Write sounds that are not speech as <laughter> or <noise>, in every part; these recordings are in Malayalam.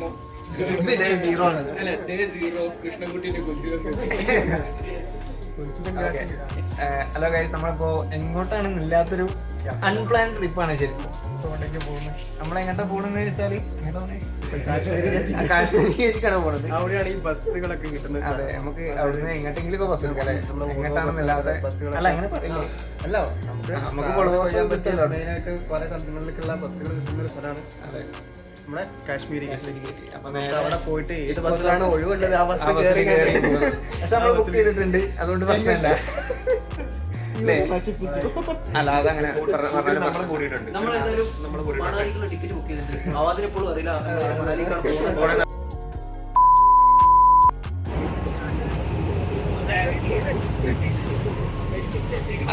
day ആണ്. അല്ല കൃഷ്ണൻകുട്ടിന്റെ ഹലോ ഗൈസ് നമ്മളിപ്പോ എങ്ങോട്ടാണ് ഇല്ലാത്തൊരു അൺപ്ലാൻ ട്രിപ്പാണ് ശരിക്കും നമ്മളെങ്ങോട്ടാ പോണെന്ന് വെച്ചാൽ? കാശ്മീരിലേക്കാണ് പോണത്? അവിടെയാണ് ഈ ബസ്സുകളൊക്കെ കിട്ടുന്നത് അതെ നമുക്ക് അവിടുന്ന് എങ്ങോട്ടെങ്കിലും ബസ് എടുക്കാം എങ്ങോട്ടാണെന്നില്ലാതെ അല്ല അങ്ങനെ പറയില്ലേ? അല്ല നമുക്ക് നമുക്ക് പോകാൻ പറ്റില്ല മെയിനായിട്ട് പല സ്ഥലങ്ങളിലേക്കുള്ള ബസ്സുകൾ കിട്ടുന്ന ഒരു സ്ഥലമാണ്. അതെ. നമ്മുടെ കാശ്മീരി അവിടെ പോയിട്ട് ഏത് ബസ്സിലാണ് ഒഴിവുള്ളത് ആ ബസ് കയറി കയറി പക്ഷെ നമ്മൾ ബുക്ക് ചെയ്തിട്ടുണ്ട്. അതുകൊണ്ട് പ്രശ്നമില്ല. അല്ലാതെ അങ്ങനെ. ടിക്കറ്റ് ബുക്ക് ചെയ്തിട്ടുണ്ട്. അറിയില്ല.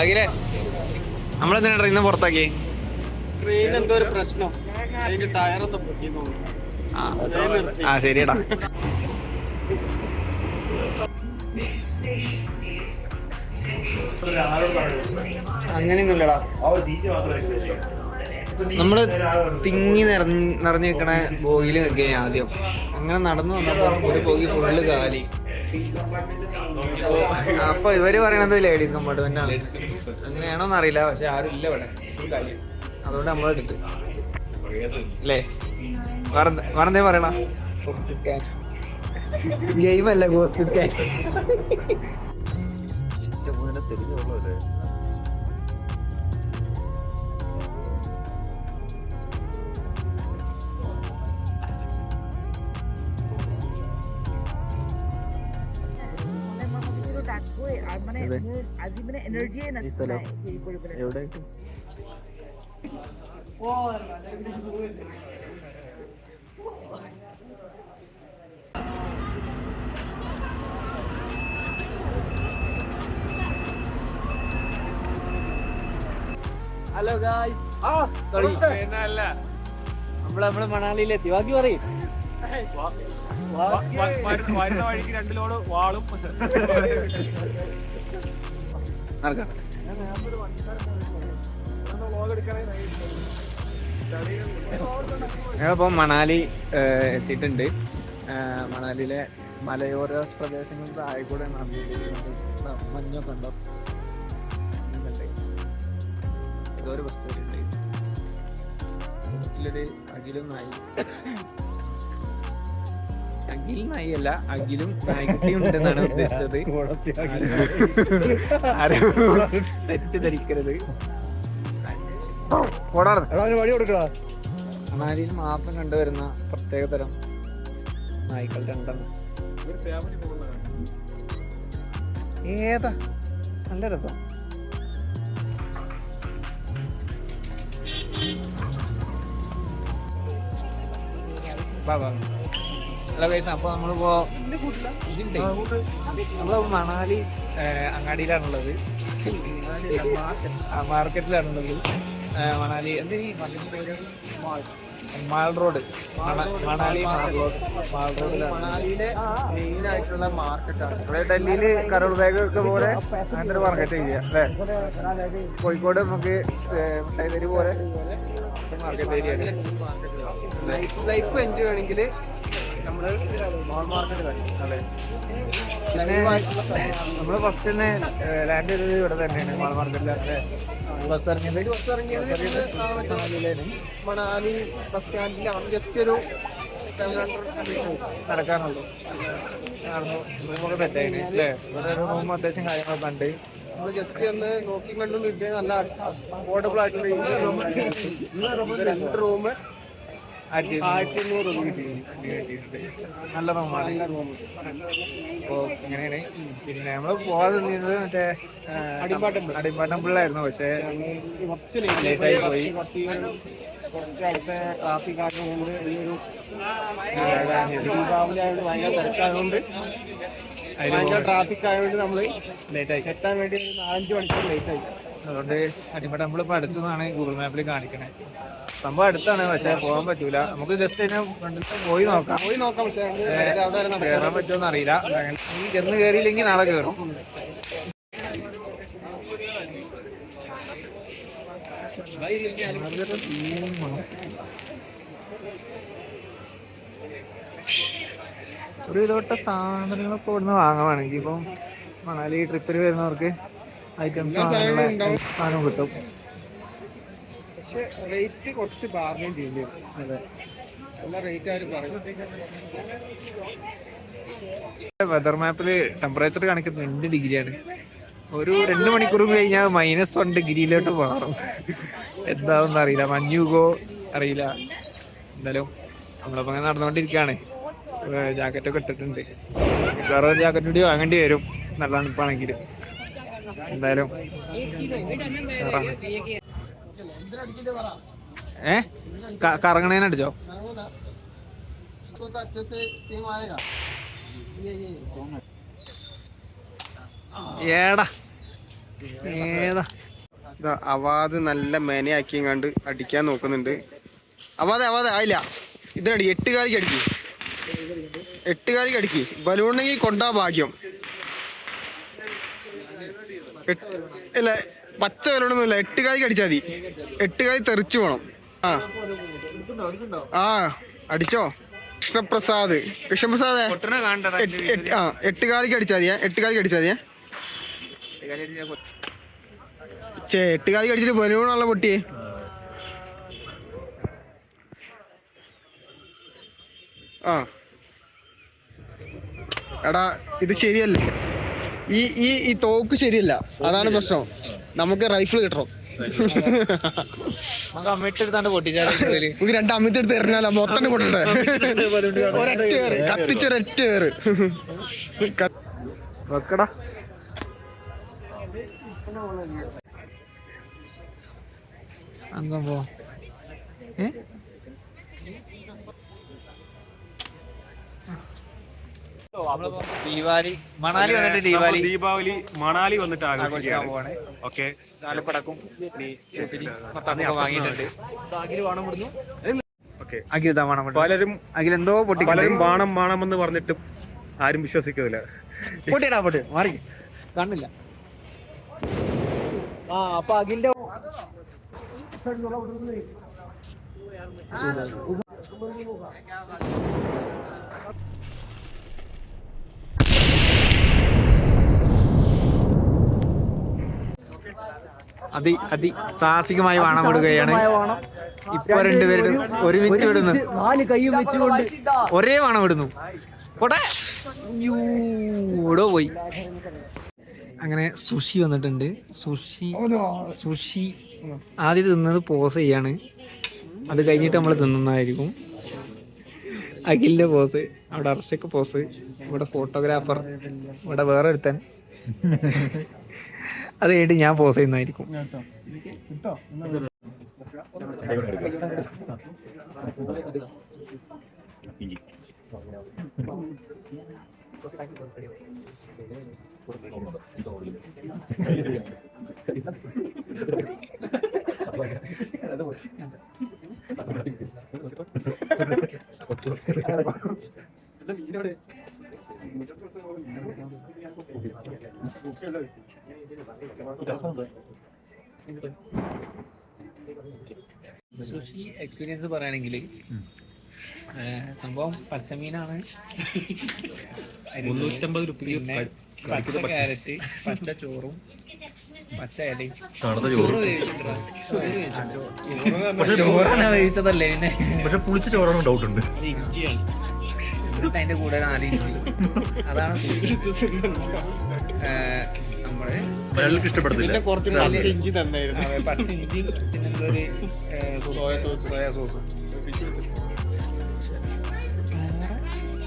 അഖിലേ നമ്മളെന്തിനാ ട്രെയിനിൽ പുറത്താക്കി? ട്രെയിൻ എന്തോ ഒരു പ്രശ്നം. ആ ശരിയടാ. അങ്ങനെയൊന്നുമില്ലടാ. നമ്മൾ തിങ്ങി നിറഞ്ഞ് നിറഞ്ഞു നിൽക്കണ ബോഗിയിൽ നിൽക്കുക ആദ്യം. അങ്ങനെ നടന്നു വന്നപ്പോ ഒരു ബോഗി ഫുള്ള് കാലി. അപ്പൊ ഇവർ പറയണത് ലേഡീസ് കമ്പാർട്ട്മെന്റ് ആണ്. അങ്ങനെയാണോന്നറിയില്ല പക്ഷെ ആരും ഇല്ല ഇവിടെ. അതുകൊണ്ട് നമ്മളെടുത്ത്. അല്ലേ വേറെ വേറെന്തേ പറയണ ഗെയിം അല്ല ഗോസ്റ്റ് സ്കാൻ মানে അതെ. মোৰ আজি ഹലോ ഗായ് ആ അല്ല നമ്മൾ നമ്മൾ മണാലിയിലെത്തി ബാക്കി പറയും. വരുന്ന വഴിക്ക് രണ്ട് ലോഡ് വാളും. നടക്കാം ഞങ്ങളിപ്പോ മണാലി എത്തിയിട്ടുണ്ട് മണാലിയിലെ മലയോര പ്രദേശങ്ങൾ ആയിക്കൂടെ മഞ്ഞൊക്കെ ഉണ്ടോ. ഏതോ ഒരു ബസ് വരുന്നുണ്ട് ഇതിലൊരു അഖിലും നായി അഖിൽ നായി അല്ല അഖിലും നായ്ക്കുട്ടിയും ഉണ്ടെന്നാണ് ഉദ്ദേശിച്ചത് തെറ്റിദ്ധരിക്കരുത് വഴി കൊടുക്കടാ. മണാലിയിൽ മാത്രം കണ്ടുവരുന്ന പ്രത്യേക തരം നായ്ക്കൾ രണ്ടെണ്ണം. ഏതാ? നല്ല രസം. ഹലോ ഗൈസ് അപ്പൊ നമ്മളിപ്പോ ഇതിണ്ട് നമ്മൾ മണാലി അങ്ങാടിയിലാണുള്ളത്. മാർക്കറ്റിലാണുള്ളത് മണാലി. മാൾ. റോഡ്. മണ- മണാലി മാൾ റോഡ്. മാൾ റോഡിലാണ്. മണാലിയിലെ മെയിൻ ആയിട്ടുള്ള മാർക്കറ്റാണ്. ഇവിടെ ഡൽഹിയിൽ കരോൾ ബാഗ് ഒക്കെ പോലെ അങ്ങനത്തെ ഒരു മാർക്കറ്റ് ഏരിയ അല്ലേ? കോഴിക്കോട് നമുക്ക് മുട്ടായി മിഠായി പോലെ market area life life enjoy ചെയ്യണമെങ്കിൽ നമ്മൾ മാർക്കറ്റ് അതെ. പിന്നെ നമ്മൾ ഫസ്റ്റ് തന്നെ ലാൻഡ് ചെയ്തത് ഇവിടെ തന്നെയാണ് മാൾ മാർക്കറ്റിലെ ബസ് ഇറങ്ങിയത്. ബസ് ഇറങ്ങിയത്. മണാലി ബസ് സ്റ്റാൻഡിൽ അവിടെ ജസ്റ്റ് ഒരു സെവൻ ഹൺഡ്രഡ് നടക്കാനുള്ളൂ. നടന്നു. അല്ലേ? ഇവിടെ ഒരു റൂം അത്യാവശ്യം കാര്യങ്ങളൊക്കെ നമ്മൾ ജസ്റ്റ് ഒന്ന് നോക്കി കണ്ടും കിട്ടിയ നല്ല അഫോർഡബിൾ ആയിട്ടുള്ള രണ്ട് റൂം ആയിരത്തി എണ്ണൂറ് നല്ല റൂമാണ്. അപ്പോൾ ഇങ്ങനെയാണ്. പിന്നെ നമ്മൾ പോകാതെ നിന്നത് മറ്റേ അടിമ്പാട്ടം അടിമ്പാട്ടം പിള്ളായിരുന്നു പക്ഷേ കുറച്ച് ലേറ്റായി പോയി. കുറച്ച് അടുത്ത ട്രാഫിക് ആയതുകൊണ്ട് ഈ ഒരു ദീപാവലി ആയതുകൊണ്ട് ഭയങ്കര തിരക്കായതുകൊണ്ട് ഭയങ്കര ട്രാഫിക് ആയതുകൊണ്ട് നമ്മൾ ലേറ്റ് ആയി. എത്താൻ വേണ്ടി ഒരു നാലഞ്ച് മണിക്കൂർ ലേറ്റ് അതുകൊണ്ട് നമ്മൾ നമ്മളിപ്പോൾ അടുത്തതാണ് ഗൂഗിൾ മാപ്പിൽ കാണിക്കണേ. സംഭവം അടുത്താണ് പക്ഷേ പോകാൻ പറ്റൂല. നമുക്ക് ജസ്റ്റ് അതിനെ ഫ്രണ്ടിൽ പോയി നോക്കാം. പോയി നോക്കാം പക്ഷേ. കയറാൻ പറ്റുമോ അറിയില്ല. ചെന്ന് കയറിയില്ലെങ്കിൽ നാളെ കയറും ഒരു ഇതോട്ട സാധനങ്ങളൊക്കെ ഇവിടുന്ന് വാങ്ങുവാണെങ്കിൽ ഇപ്പം മണാലി ട്രിപ്പിൽ വരുന്നവർക്ക് ഐറ്റംസ് സാധനം കിട്ടും. പക്ഷെ റേറ്റ് കുറച്ച് ബാർഗൈൻ ചെയ്യേണ്ടി വരും. അതെ. വെതർ മാപ്പിൽ ടെമ്പറേച്ചർ കാണിക്കുന്നത് രണ്ട് ഡിഗ്രിയാണ് ഒരു രണ്ട് മണിക്കൂർ കഴിഞ്ഞാൽ മൈനസ് വൺ ഡിഗ്രിയിലോട്ട് മാറും. എന്താണെന്ന് അറിയില്ല. മഞ്ഞുകോ അറിയില്ല. എന്തായാലും നമ്മളപ്പോ അങ്ങനെ നടന്നുകൊണ്ടിരിക്കുകയാണ്. ജാക്കറ്റൊക്കെ ഇട്ടിട്ടുണ്ട്. വേറെ ജാക്കറ്റ് കൂടി വാങ്ങേണ്ടി വരും. നല്ല തണുപ്പാണെങ്കിൽ എന്തായാലും ഏ? കറങ്ങണേനടിച്ചോ ഏടാ. ഏതാ? അവാദ് നല്ല മേനയാക്കിയും കണ്ട് അടിക്കാൻ നോക്കുന്നുണ്ട്. അവാദ് അവാദ് ആയില്ല. ഇതിനടി എട്ടുകാലിക്ക് അടിക്കും. എട്ടുകാലിക്ക് അടിക്കും. ബലൂണെങ്കിൽ കൊണ്ടാ ഭാഗ്യം. ഇല്ല പച്ച വിലയിടൊന്നുമില്ല എട്ട് കായ് അടിച്ചാൽ മതി. എട്ട് കായ് തെറിച്ചു പോണം. ആ. ആ അടിച്ചോ. കൃഷ്ണപ്രസാദ്. കൃഷ്ണപ്രസാദ്? ആ എട്ട് കാലിക്ക് അടിച്ചാൽ മതിയാ എട്ട് കാലിക്ക് അടിച്ചാൽ മതിയാ ചേ എട്ട് കാലിക്ക് അടിച്ചിട്ട് ബലൂണുള്ള പൊട്ടിയേ. ആ. എടാ ഇത് ശരിയല്ല? ഈ ഈ ഈ തോക്ക് ശരിയല്ല. അതാണ് പ്രശ്നം. നമുക്ക് റൈഫിൾ കിട്ടണം. നമുക്ക് രണ്ട് അമിത്ത് എടുത്ത് എറിഞ്ഞാലോ മൊത്തം കൊണ്ടേ ഒരൊറ്റ കയറ് കത്തിച്ചൊരൊറ്റ കയറ് വെക്കടാ. അങ്കം പോ. ഏ? ദീപാവലി മണാലി വന്നിട്ട് ദീപാവലി. ദീപാവലി മണാലി വന്നിട്ട് ആഘോഷിക്കാൻ പോവാണ്. ഓക്കെ. നാല് പടക്കും മൊത്തമൊക്കെ വാങ്ങിയിട്ടുണ്ട്. ബാഗിൽ വേണം ഇവിടുന്ന് ഓക്കെ. അഖിൽ ഇതാ വേണം പലരും അഖിൽ എന്തോ പൊട്ടി പലരും ബാണം ബാണം എന്ന് പറഞ്ഞിട്ടും ആരും വിശ്വസിക്കുന്നില്ല. പൊട്ടിടാ പൊട്ടി. മാറി. കണ്ണില്ല. ആ അപ്പൊ അഖിലിന്റെ അതി അതി സാഹസികമായി വാണം വിടുകയാണ്. ഇപ്പൊ രണ്ടുപേരും ഒരുമിച്ച് വിടുന്നു. നാല് കൈയും വെച്ചുകൊണ്ട് ഒരേ വാണം വിടുന്നു. ഇവിടെ പോയി. അങ്ങനെ സുഷി വന്നിട്ടുണ്ട്. സുഷി സുഷി ആദ്യം തിന്നത് പോസ് ചെയ്യാണ്. അത് കഴിഞ്ഞിട്ട് നമ്മൾ തിന്നുന്നതായിരിക്കും. അഖിലിന്റെ പോസ് അവിടെ അർഷക്ക് പോസ് ഇവിടെ ഫോട്ടോഗ്രാഫർ ഇവിടെ വേറെ ഒരുത്തൻ അത് കേട്ട് ഞാൻ പോസ് ചെയ്യുന്നതായിരിക്കും. സുഷി എക്സ്പീരിയൻസ് പറയുകയാണെങ്കിൽ സംഭവം പച്ചമീനാണ്. മുന്നൂറ്റമ്പത് പിന്നെ പച്ച ക്യാരറ്റ് പച്ച ചോറും പച്ച ഇലയും? ചോറാണ് വേവിച്ചതല്ലേ പിന്നെ? പക്ഷെ പുളിച്ച ചോറാണ് ഡൗട്ട് ഉണ്ട്. അതിന്റെ കൂടെ നാല് ഇഞ്ചി അതാണ് ഒരാൾക്ക് ഇഷ്ടപ്പെടുന്നില്ല. കുറച്ച് പച്ച ഇഞ്ചി തന്നായിരുന്നു. പച്ച ഇഞ്ചി സോയ സോസ് സോയ സോസ്.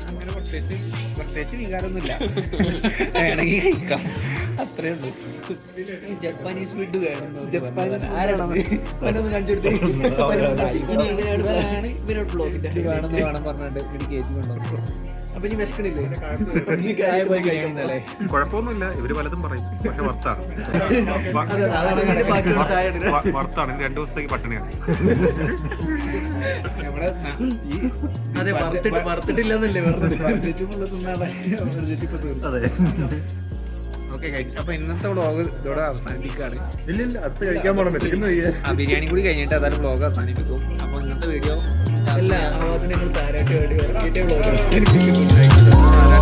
അങ്ങനെ പ്രത്യേകിച്ച് പ്രത്യേകിച്ച് വികാരമൊന്നുമില്ല. വേണമെങ്കിൽ കഴിക്കാം. അത്രേ ഉള്ളൂ. ജപ്പാനീസ് ഫുഡ് കാണുന്നു ജപ്പാനീസ് food. ആരാണത് കാണിച്ചു കൊടുത്തേ. <laughs> ഇനി ഇവനാണ് ഇവനോട് ബ്ലോഗിന്റെ വേണമെന്ന് വേണം പറഞ്ഞിട്ട് എനിക്ക് കയറ്റി അപ്പൊ ഇനി വിശക്കണില്ലേ? <laughs> കുഴപ്പമൊന്നുമില്ല. ഇവർ പലതും പറയും. പക്ഷെ വർത്താണ്. <laughs> വർത്താണ്. രണ്ടു ദിവസത്തേക്ക് പട്ടിണിയാണ് അതെ വറുത്തിട്ടില്ലെന്നല്ലേ ഓക്കെ ഗൈസ് അപ്പൊ ഇന്നത്തെ വ്ളോഗ് ഇതോടെ അവസാനിപ്പിക്കുകയാണ്. ഇല്ല അത് കഴിക്കാൻ പോകണം ആ ബിരിയാണി കൂടി കഴിഞ്ഞിട്ട് അതായത് വ്ളോഗ് അവസാനിപ്പിക്കും. അപ്പൊ ഇന്നത്തെ വീഡിയോ എല്ലാ ആവാദനങ്ങളും താരാട്ടി വേണ്ടി ഇറക്കിയിട്ടേ വ്ളോഗ് അവസാനിപ്പിക്കുന്നുണ്ടായിരുന്നു